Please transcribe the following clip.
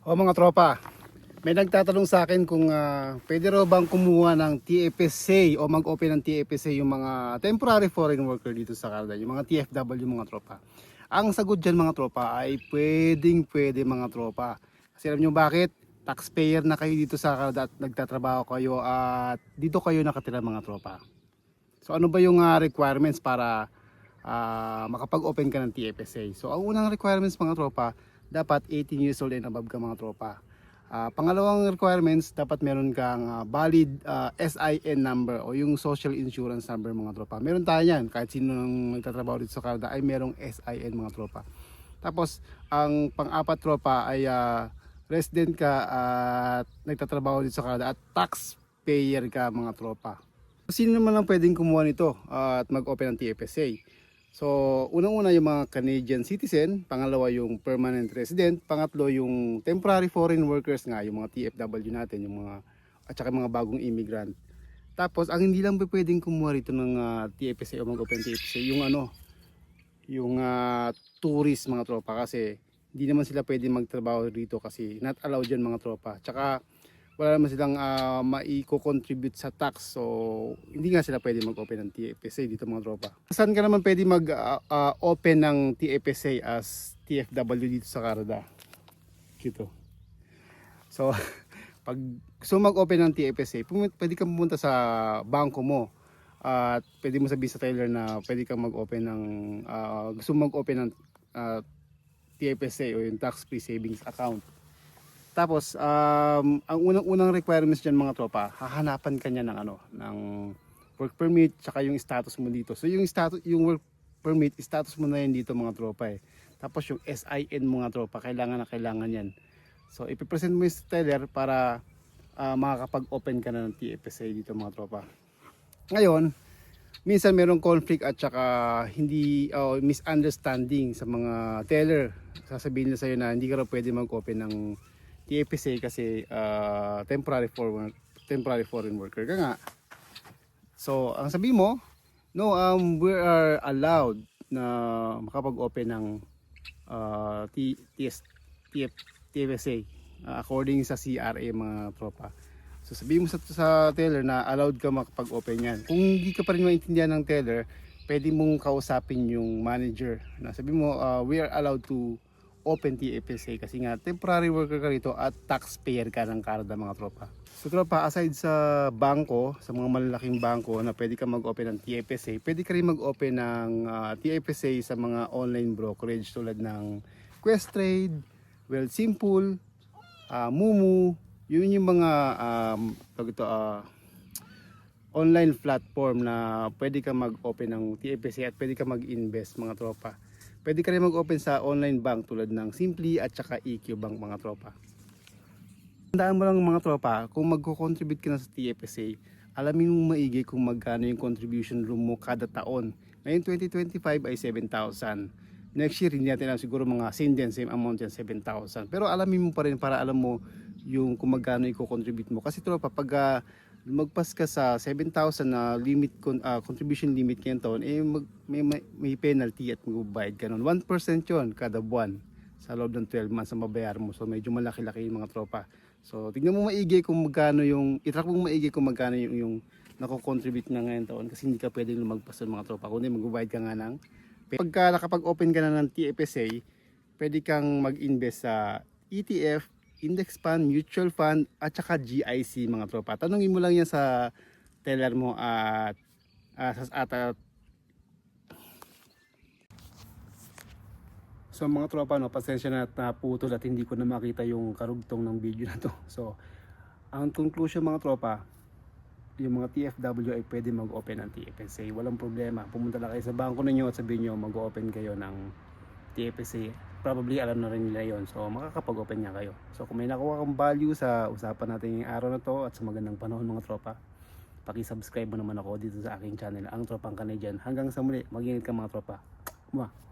O mga tropa, may nagtatanong sa akin kung ah, pwede raw bang kumuha ng TFSA o mag-open ng TFSA yung mga temporary foreign worker dito sa Canada, yung mga TFW mga tropa. Ang sagot dyan mga tropa ay pwedeng pwede mga tropa. Kasi alam nyo bakit? Taxpayer na kayo dito sa Canada at nagtatrabaho kayo at dito kayo nakatira mga tropa. So ano ba yung ah, requirements para ah, makapag-open ka ng TFSA? So ang unang requirements mga tropa, dapat 18 years old and above ka mga tropa. Ah, pangalawang requirements, dapat meron kang ah, valid ah, SIN number o yung social insurance number mga tropa. Meron tayo yan, kahit sino nang nagtatrabaho dito sa Canada ay merong SIN mga tropa. Tapos, ang pang-apat tropa ay ah, resident ka at nagtatrabaho dito sa Canada at taxpayer ka mga tropa. Sino naman lang pwedeng kumuha nito ah, at mag-open ng TFSA? So, unang-una yung mga Canadian citizen, pangalawa yung permanent resident, pangatlo yung temporary foreign workers nga, yung mga TFW natin, yung mga at saka mga bagong immigrant. Tapos, ang hindi lang pwedeng kumuha rito ng ah, TFSA o mag-open TFSA, yung ano, yung ah, tourist mga tropa kasi hindi naman sila pwedeng magtrabaho dito kasi not allowed yan mga tropa. Tsaka wala naman silang uh, maiko-contribute sa tax so hindi nga sila pwede mag-open ng TFSA dito mga tropa. Saan ka naman pwede mag-open ng TFSA as TFW dito sa Canada? Dito. So, pag gusto mag-open ng TFSA, pwede kang pumunta sa bangko mo at pwede mo sabihin sa teller na pwede kang mag-open ng ah, gusto mag-open ng ah, TFSA o yung tax free savings account. Tapos, um, ang unang-unang requirements dyan mga tropa, hahanapan ka niya ng ano, ng work permit, tsaka yung status mo dito. So yung status, yung work permit, status mo na yan dito mga tropa eh. Tapos yung SIN mga tropa, kailangan na kailangan yan. So ipipresent mo yung teller para ah, makakapag-open ka na ng TFSA dito mga tropa. Ngayon, minsan merong conflict at saka hindi oh, misunderstanding sa mga teller. Sasabihin nila sa'yo na hindi ka raw pwede mag-open ng TFSA kasi ah, temporary foreign temporary foreign worker ka nga. So, ang sabi mo, no, um, we are allowed na makapag-open ng uh, T, TS, TF, TFSA uh, according sa CRA mga tropa. So sabihin mo sa, sa teller na allowed ka makapag-open yan. Kung hindi ka pa rin maintindihan ng teller, pwede mong kausapin yung manager. Na sabi mo, uh, we are allowed to open TFSA kasi nga temporary worker ka rito at taxpayer ka ng Canada mga tropa. So tropa, aside sa bangko, sa mga malalaking bangko na pwede ka mag-open ng TFSA, pwede ka rin mag-open ng ah, TFSA sa mga online brokerage tulad ng Questrade, Well Simple, ah, Mumu, yun yung mga um, ito, ah, online platform na pwede ka mag-open ng TFSA at pwede ka mag-invest mga tropa. Pwede ka rin mag-open sa online bank tulad ng Simply at saka EQ Bank mga tropa. Tandaan mo lang mga tropa, kung magko-contribute ka na sa TFSA, alamin mo maigi kung magkano yung contribution room mo kada taon. Ngayon 2025 ay 7,000. Next year hindi natin alam siguro mga same din, same amount yan, 7,000. Pero alamin mo pa rin para alam mo yung kung magkano i-contribute mo. Kasi tropa, pag ah, lumagpas ka sa 7,000 na limit ah, contribution limit ngayon taon, eh mag, may, may, penalty at magbabayad ka nun. 1% yun kada buwan sa loob ng 12 months na mabayaran mo. So medyo malaki-laki yung mga tropa. So tignan mo maigi kung magkano yung, itrack mo maigi kung magkano yung, yung nako-contribute na ngayon taon kasi hindi ka pwedeng lumagpas ng mga tropa kundi magbabayad ka nga ng pagka nakapag-open ka na ng TFSA pwede kang mag-invest sa ETF index fund, mutual fund at saka GIC mga tropa tanungin mo lang yan sa teller mo at at, at, at So mga tropa, no, pasensya na at naputol at hindi ko na makita yung karugtong ng video na to. So, ang conclusion mga tropa, yung mga TFW ay pwede mag-open ng TFSA. Walang problema. Pumunta lang kayo sa bangko ninyo at sabihin nyo mag-open kayo ng TFSA. Probably alam na rin nila yon So, makakapag-open nga kayo. So, kung may nakuha kang value sa usapan natin yung araw na to at sa magandang panahon mga tropa, paki-subscribe mo naman ako dito sa aking channel, ang Tropang Canadian. Hanggang sa muli, mag-ingat ka mga tropa. Mwah!